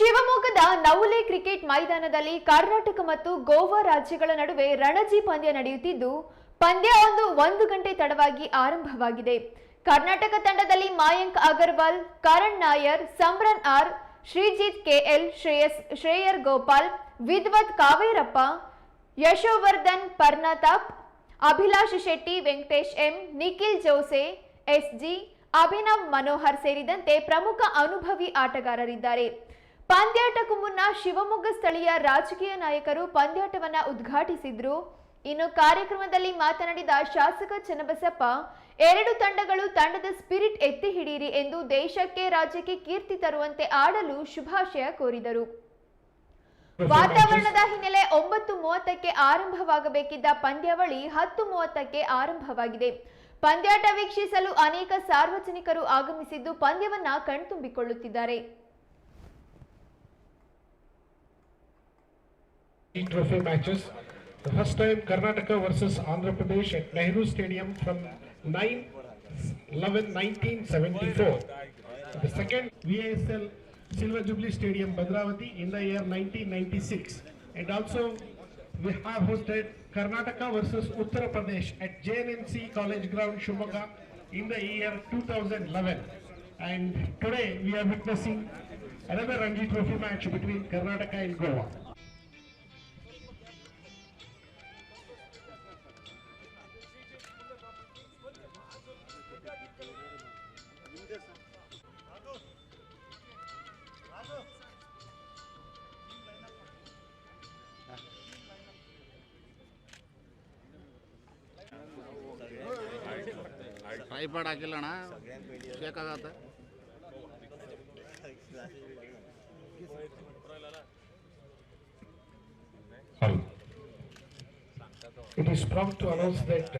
ಶಿವಮೊಗ್ಗದ ನವುಲೆ ಕ್ರಿಕೆಟ್ ಮೈದಾನದಲ್ಲಿ ಕರ್ನಾಟಕ ಮತ್ತು ಗೋವಾ ರಾಜ್ಯಗಳ ನಡುವೆ ರಣಜಿ ಪಂದ್ಯ ನಡೆಯುತ್ತಿದ್ದು, ಪಂದ್ಯ ಒಂದು ಒಂದು ಗಂಟೆ ತಡವಾಗಿ ಆರಂಭವಾಗಿದೆ. ಕರ್ನಾಟಕ ತಂಡದಲ್ಲಿ Mayank Agarwal, Karun Nair, Smaran R, Srijith K L, Shreyas, Shreyas Gopal, Vidwath Kaverappa, Yashovardhan Parantap Abhilash Shetty, Venkatesh M, Nikhil Jose S G Abhinav Manohar ಸೇರಿದಂತೆ ಪ್ರಮುಖ ಅನುಭವಿ ಆಟಗಾರರಿದ್ದಾರೆ. ಪಂದ್ಯಾಟಕ್ಕೂ ಮುನ್ನ ಶಿವಮೊಗ್ಗ ಸ್ಥಳೀಯ ರಾಜಕೀಯ ನಾಯಕರು ಪಂದ್ಯಾಟವನ್ನ ಉದ್ಘಾಟಿಸಿದ್ರು. ಇನ್ನು ಕಾರ್ಯಕ್ರಮದಲ್ಲಿ ಮಾತನಾಡಿದ ಶಾಸಕ ಚನ್ನಬಸಪ್ಪ, ಎರಡು ತಂಡಗಳು ತಂಡದ ಸ್ಪಿರಿಟ್ ಎತ್ತಿ ಹಿಡಿಯಿರಿ ಎಂದು ದೇಶಕ್ಕೆ ರಾಜ್ಯಕ್ಕೆ ಕೀರ್ತಿ ತರುವಂತೆ ಆಡಲು ಶುಭಾಶಯ ಕೋರಿದರು. ವಾತಾವರಣದ ಹಿನ್ನೆಲೆ ಒಂಬತ್ತು ಮೂವತ್ತಕ್ಕೆ ಆರಂಭವಾಗಬೇಕಿದ್ದ ಪಂದ್ಯಾವಳಿ ಹತ್ತು ಮೂವತ್ತಕ್ಕೆ ಆರಂಭವಾಗಿದೆ. ಪಂದ್ಯಾಟ ವೀಕ್ಷಿಸಲು ಅನೇಕ ಸಾರ್ವಜನಿಕರು ಆಗಮಿಸಿದ್ದು ಪಂದ್ಯವನ್ನ ಕಣ್ತುಂಬಿಕೊಳ್ಳುತ್ತಿದ್ದಾರೆ. Trophy matches. The first time Karnataka versus Andhra Pradesh at Nehru Stadium from 9 11 1974. The second VASL Silver Jubilee Stadium Badravati in the year 1996. And also we have hosted Karnataka versus Uttar Pradesh at JNNC College Ground Shumaga in the year 2011. And today we are witnessing another Ranji Trophy match between Karnataka and Goa. पायपाट हाकिल्लो ना check जाता It is prompt to announce that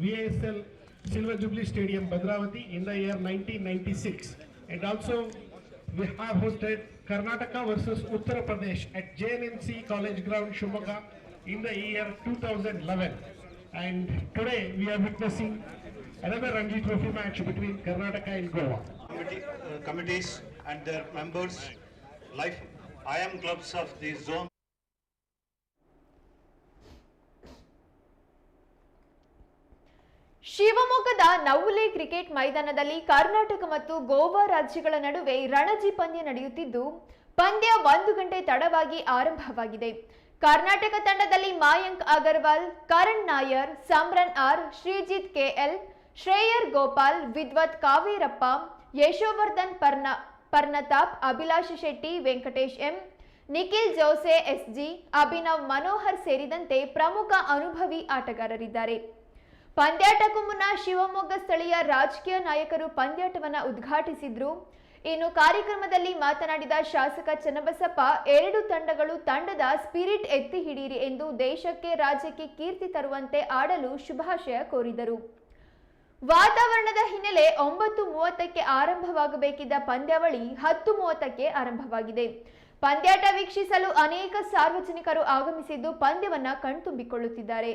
VASL Silver Jubilee Stadium Badravati in the year 1996. And also we have hosted Karnataka versus Uttar Pradesh at JNNC College Ground Shumaga in the year 2011. And today we are witnessing another Ranji Trophy match between Karnataka and Goa. committee, uh, committees and their members, life, I am clubs of the zone ಶಿವಮೊಗ್ಗದ Navule cricket ಮೈದಾನದಲ್ಲಿ ಕರ್ನಾಟಕ ಮತ್ತು ಗೋವಾ ರಾಜ್ಯಗಳ ನಡುವೆ ರಣಜಿ ಪಂದ್ಯ ನಡೆಯುತ್ತಿದ್ದು, ಪಂದ್ಯ ಒಂದು ಗಂಟೆ ತಡವಾಗಿ ಆರಂಭವಾಗಿದೆ. ಕರ್ನಾಟಕ ತಂಡದಲ್ಲಿ Mayank Agarwal, Karun Nair, Smaran R, Srijith K L, Shreyas Gopal, Vidwath Kaverappa, Yashovardhan ಪರ್ನ Parantap Abhilash Shetty, Venkatesh M, Nikhil Jose, S G, Abhinav Manohar ಸೇರಿದಂತೆ ಪ್ರಮುಖ ಅನುಭವಿ ಆಟಗಾರರಿದ್ದಾರೆ. ಪಂದ್ಯಾಟಕ್ಕೂ ಮುನ್ನ ಶಿವಮೊಗ್ಗ ಸ್ಥಳೀಯ ರಾಜಕೀಯ ನಾಯಕರು ಪಂದ್ಯಾಟವನ್ನು ಉದ್ಘಾಟಿಸಿದ್ರು. ಇನ್ನು ಕಾರ್ಯಕ್ರಮದಲ್ಲಿ ಮಾತನಾಡಿದ ಶಾಸಕ ಚನ್ನಬಸಪ್ಪ, ಎರಡು ತಂಡಗಳು ತಂಡದ ಸ್ಪಿರಿಟ್ ಎತ್ತಿ ಹಿಡಿಯಿರಿ ಎಂದು ದೇಶಕ್ಕೆ ರಾಜ್ಯಕ್ಕೆ ಕೀರ್ತಿ ತರುವಂತೆ ಆಡಲು ಶುಭಾಶಯ ಕೋರಿದರು. ವಾತಾವರಣದ ಹಿನ್ನೆಲೆ ಒಂಬತ್ತು ಮೂವತ್ತಕ್ಕೆ ಆರಂಭವಾಗಬೇಕಿದ್ದ ಪಂದ್ಯಾವಳಿ ಹತ್ತು ಮೂವತ್ತಕ್ಕೆ ಆರಂಭವಾಗಿದೆ. ಪಂದ್ಯಾಟ ವೀಕ್ಷಿಸಲು ಅನೇಕ ಸಾರ್ವಜನಿಕರು ಆಗಮಿಸಿದ್ದು ಪಂದ್ಯವನ್ನ ಕಣ್ತುಂಬಿಕೊಳ್ಳುತ್ತಿದ್ದಾರೆ.